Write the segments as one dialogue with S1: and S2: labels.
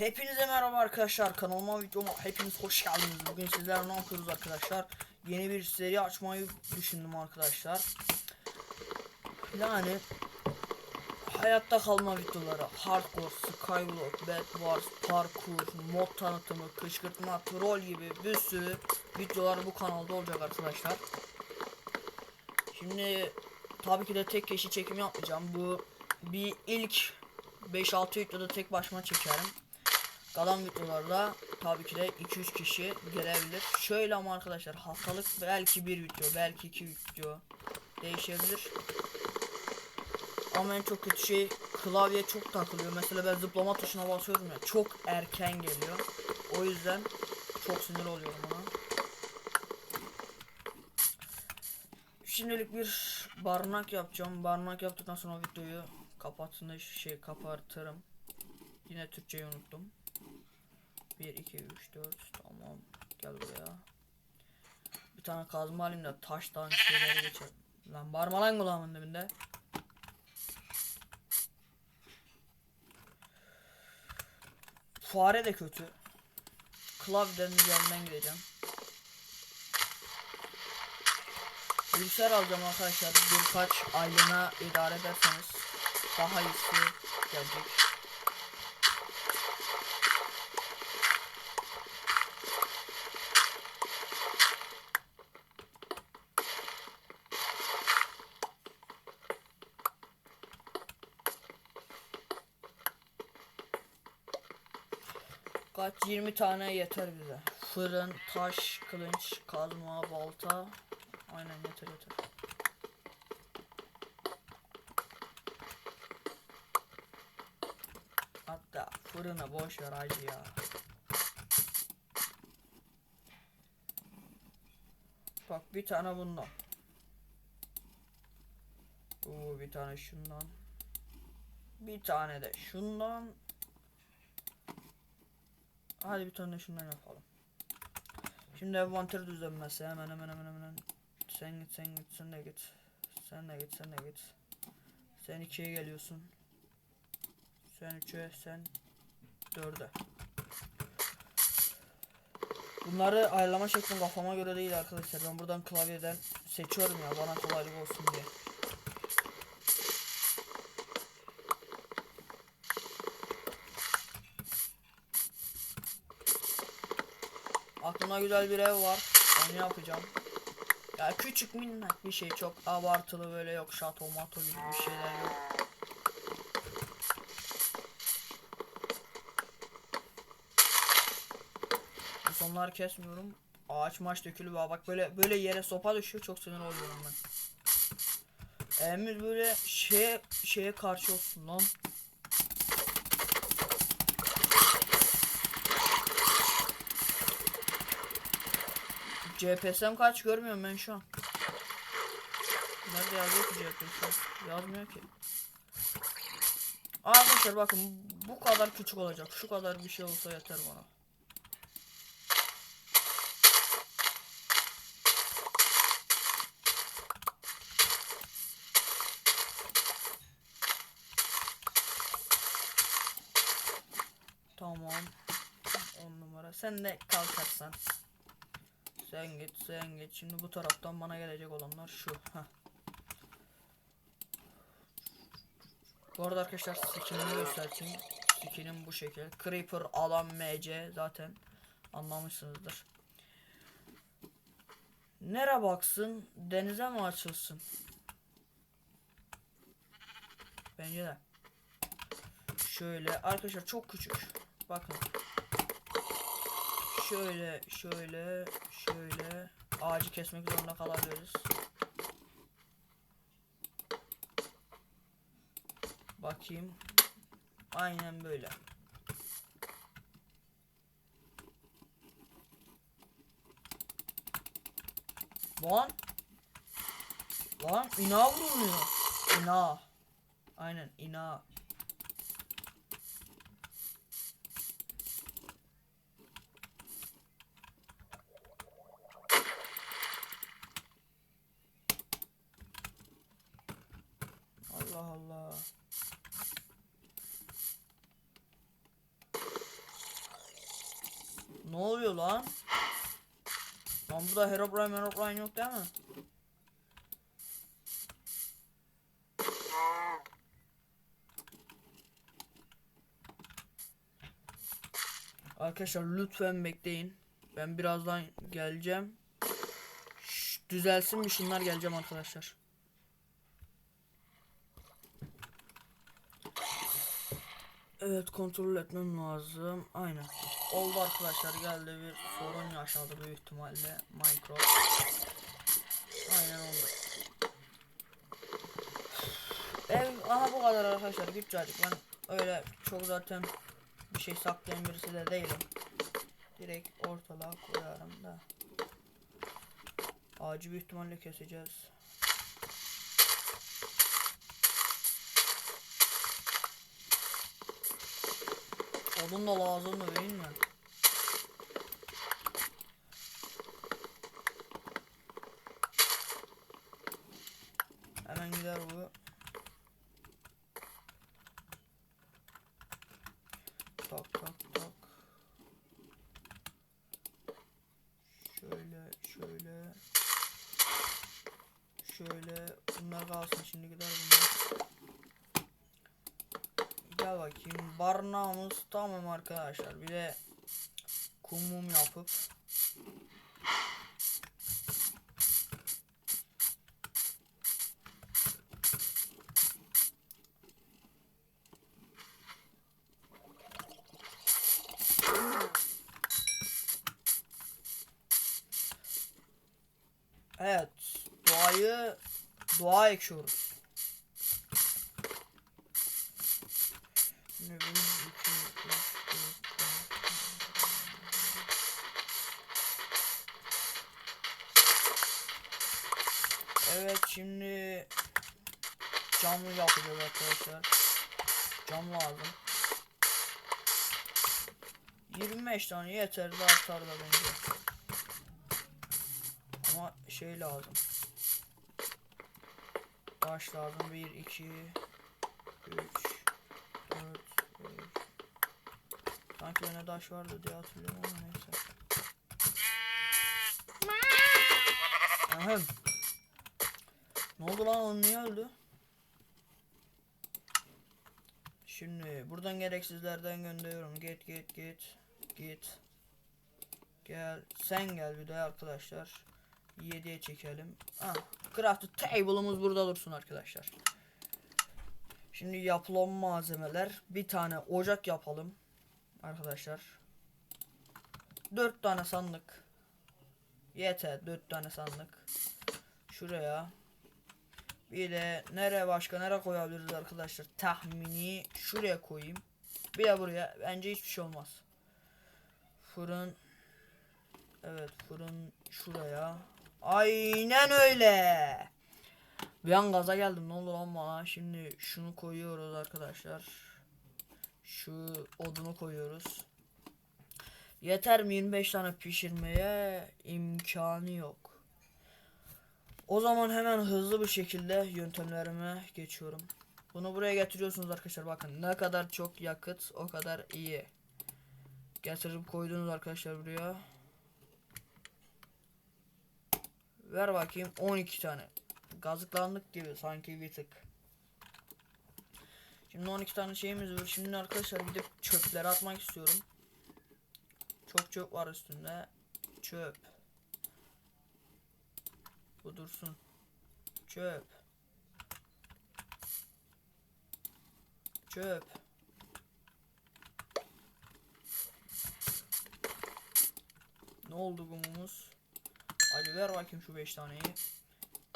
S1: Hepinize merhaba arkadaşlar kanalıma videoma hepiniz hoş geldiniz. Bugün sizlerle ne yapıyoruz arkadaşlar? Yeni bir seri açmayı düşündüm arkadaşlar. Yani hayatta kalma videoları, hardcore, skywalk, bed wars, parkur, mod tanıtımı, kışkırtma, troll gibi bir sürü videolar bu kanalda olacak arkadaşlar. Şimdi tabii ki de tek kişi çekim yapmayacağım. Bu bir ilk 5-6 videoda tek başıma çekerim. Kalan videolarda tabii ki de 2-3 kişi gelebilir. Şöyle ama arkadaşlar haftalık belki bir video, belki iki video değişebilir. Ama en çok kötü şey klavye çok takılıyor. Mesela ben zıplama tuşuna basıyorum ya çok erken geliyor. O yüzden çok sinir oluyorum ona. Şimdilik bir barınak yapacağım. Barınak yaptıktan sonra videoyu kapattığında şey kapatırım. Yine Türkçeyi unuttum. 1 2 3 4 tamam. Gel buraya. Bir tane kazma alayım da taştan şeyleri geçer. Lan bağırma kulağımın dibinde. Fare de kötü. Klavyeden üzerinden gideceğim. Bilgisayar alacağım arkadaşlar. Birkaç aylığına idare ederseniz daha iyisi gelecek. Kaç 20 tane yeter bize. Fırın, taş, kılıç, kazma, balta. Aynen yeter yeter. Hatta fırını boş ver hacı ya. Bak bir tane bundan. Oo bir tane şundan. Bir tane de şundan. Hadi bir tane şundan yapalım. Şimdi envanter düzenmesi hemen hemen hemen hemen. Sen git sen git sen de git. Sen de git sen de git. Sen ikiye geliyorsun. Sen üçe sen dörde. Bunları ayarlama şeklim kafama göre değil arkadaşlar. Ben buradan klavyeden seçiyorum ya bana kolaylık olsun diye. Aklımda güzel bir ev var. Onu yapacağım. Ya küçük minnak bir şey çok abartılı böyle yok şato mato gibi bir şeyler yok. Sonları kesmiyorum. Ağaç maç dökülü var. Bak böyle böyle yere sopa düşüyor çok sinir oluyorum ben. Evimiz böyle şeye şeye karşı olsun lan. CPS'm kaç görmüyorum ben şu an. Nerede yazıyor ki GPS? Yazmıyor ki. Arkadaşlar bakın bu kadar küçük olacak. Şu kadar bir şey olsa yeter bana. Tamam. 10 numara. Sen de kalkarsan. Sen git sen git. Şimdi bu taraftan bana gelecek olanlar şu. Heh. Bu arada arkadaşlar skinimi göstereyim. Skinim bu şekil. Creeper alan MC zaten anlamışsınızdır. Nere baksın? Denize mi açılsın? Bence de. Şöyle arkadaşlar çok küçük. Bakın. Şöyle şöyle şöyle ağacı kesmek zorunda kalabiliriz. Bakayım. Aynen böyle. Lan. Lan ina vuruluyor. İna. Aynen ina. Ne oluyor lan? Lan burada Herobrine Herobrine yok değil mi? Arkadaşlar lütfen bekleyin. Ben birazdan geleceğim. Şş, düzelsin mi şunlar geleceğim arkadaşlar. Evet kontrol etmem lazım. Aynen. Oldu arkadaşlar geldi bir sorun yaşadı büyük ihtimalle Minecraft. Aynen oldu. Ev aha bu kadar arkadaşlar güçcacık ben öyle çok zaten bir şey saklayan birisi de değilim. Direkt ortalığa koyarım da. Ağacı büyük ihtimalle keseceğiz. Odun da lazım da değil mi? Hemen gider bu. Tak tak tak. Şöyle şöyle. Şöyle bunlar kalsın şimdi gider bunlar. Gel bakayım barnağımız tamam arkadaşlar bir de kumum yapıp Evet doğayı doğa ekiyoruz. Şimdi camlı yapacağız arkadaşlar. Cam lazım. 25 tane yeter de artar da bence. Ama şey lazım. Taş lazım. 1, 2, 3, 4, 5. Sanki öne taş vardı diye hatırlıyorum ama neyse. Ahem. Ne oldu lan o niye öldü? Şimdi buradan gereksizlerden gönderiyorum. Git git git. Git. Gel. Sen gel bir de arkadaşlar. 7'ye çekelim. Ah, crafted table'ımız burada dursun arkadaşlar. Şimdi yapılan malzemeler. Bir tane ocak yapalım. Arkadaşlar. 4 tane sandık. Yeter 4 tane sandık. Şuraya. Bir de nereye başka nereye koyabiliriz arkadaşlar? Tahmini şuraya koyayım. Bir de buraya. Bence hiçbir şey olmaz. Fırın. Evet fırın şuraya. Aynen öyle. Bir an gaza geldim ne olur ama şimdi şunu koyuyoruz arkadaşlar. Şu odunu koyuyoruz. Yeter mi 25 tane pişirmeye imkanı yok. O zaman hemen hızlı bir şekilde yöntemlerime geçiyorum. Bunu buraya getiriyorsunuz arkadaşlar bakın ne kadar çok yakıt o kadar iyi. Getirip koydunuz arkadaşlar buraya. Ver bakayım 12 tane. Gazıklandık gibi sanki bir tık. Şimdi 12 tane şeyimiz var. Şimdi arkadaşlar gidip çöpleri atmak istiyorum. Çok çöp var üstünde. Çöp. Bu dursun. Çöp. Çöp. Ne oldu gumumuz? Hadi ver bakayım şu 5 taneyi.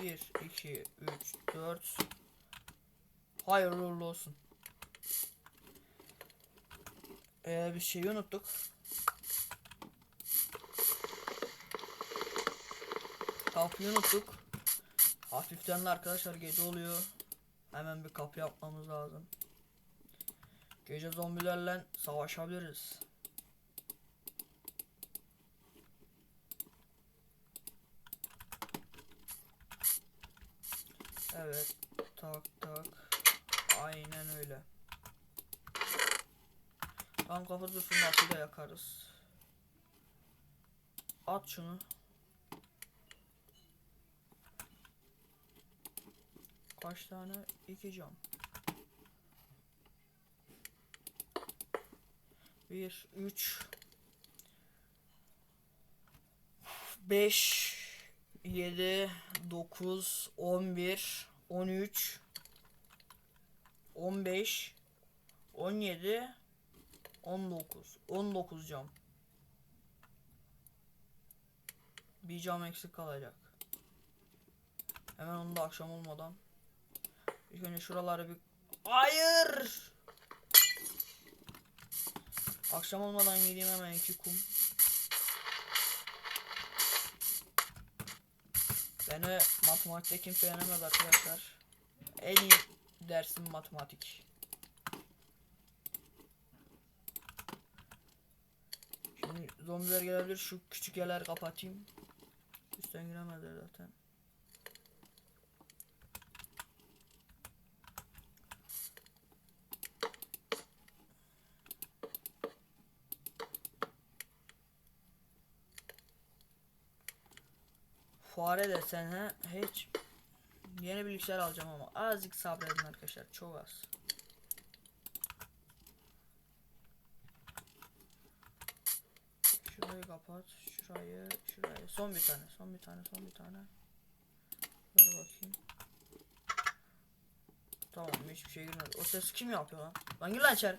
S1: 1, 2, 3, 4. Hayırlı uğurlu olsun. Ee, bir şeyi unuttuk. Kapıyı unuttuk. Hafiften arkadaşlar gece oluyor. Hemen bir kapı yapmamız lazım. Gece zombilerle savaşabiliriz. Evet. Tak tak. Aynen öyle. Tam kafa dursun da yakarız. At şunu. Kaç tane? İki cam. Bir, üç, beş, yedi, dokuz, on bir, on üç, on beş, on yedi, on dokuz. On dokuz cam. Bir cam eksik kalacak. Hemen onu da akşam olmadan. İlk önce şuraları bir... Hayır! Akşam olmadan yediğim hemen iki kum. Beni matematikte kimse yenemez arkadaşlar. En iyi dersim matematik. Şimdi zombiler gelebilir. Şu küçük yerleri kapatayım. Üstten giremezler zaten. Fare desen ha hiç yeni bilgisayar alacağım ama azıcık sabredin arkadaşlar çok az. Şurayı kapat, şurayı, şurayı. Son bir tane, son bir tane, son bir tane. Ver bakayım. Tamam hiçbir şey girmedi. O ses kim yapıyor lan? Lan gir lan içeri.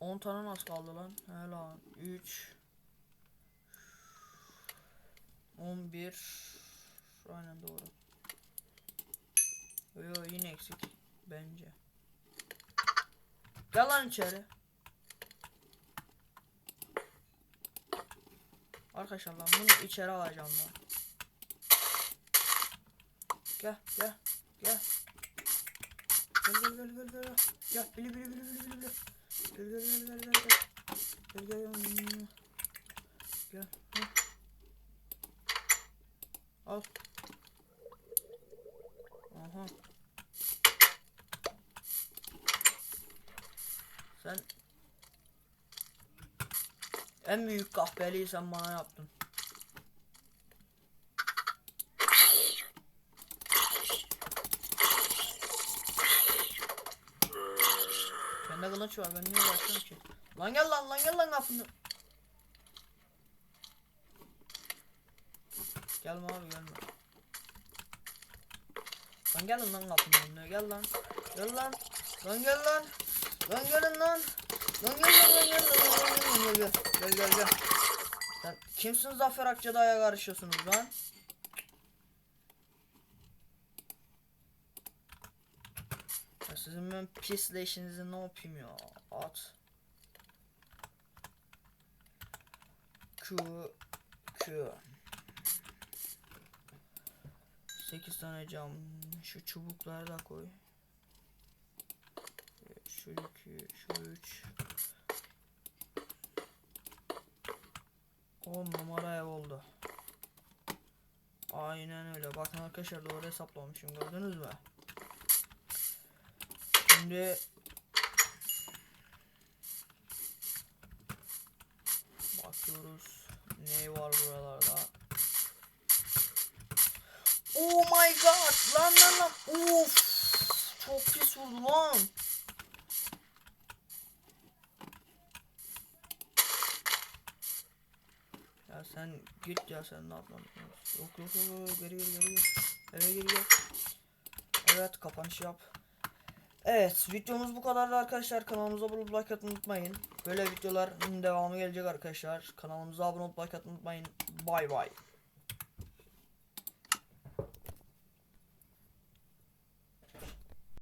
S1: 10 tane nasıl kaldı lan? He lan. 3 11 Aynen doğru. Yo, yo yine eksik bence. Gel lan içeri. Arkadaşlar lan bunu içeri alacağım lan. Gel gel gel. Gel gel gel gel gel. Gel bili bili bili bili bili. Gel gel gel gel gel gel. Gel gel gel. Gel. Al. Aha. Sen en büyük kahveliği sen bana yaptın. Bende kılıç var ben niye uğraşıyorum ki? Lan gel lan lan gel lan kapını. Gelme abi gelme. Lan gelin lan kapının önüne gel lan. Gel lan. Lan gel lan. Lan gelin lan. Lan gel lan lan gel lan lan gel gel gel gel gel. Sen kimsin Zafer Akçadağ'a karışıyorsunuz lan? Ya sizin ben pisle işinizi ne yapayım ya? At. Q Q 8 tane cam. Şu çubukları da koy. Şu 2, şu 3. 10 numara ev oldu. Aynen öyle. Bakın arkadaşlar doğru hesaplamışım. Gördünüz mü? Şimdi bakıyoruz. Ne var buralarda? Oh my god! Lan lan lan! Of! Çok pis vurdu lan! Ya sen git ya sen ne yapman Yok yok yok geri geri geri. Eve geri gel. Evet kapanış yap. Evet videomuz bu kadardı arkadaşlar. Kanalımıza abone olup like atmayı unutmayın. Böyle videoların devamı gelecek arkadaşlar. Kanalımıza abone olup like atmayı unutmayın. Bay bay.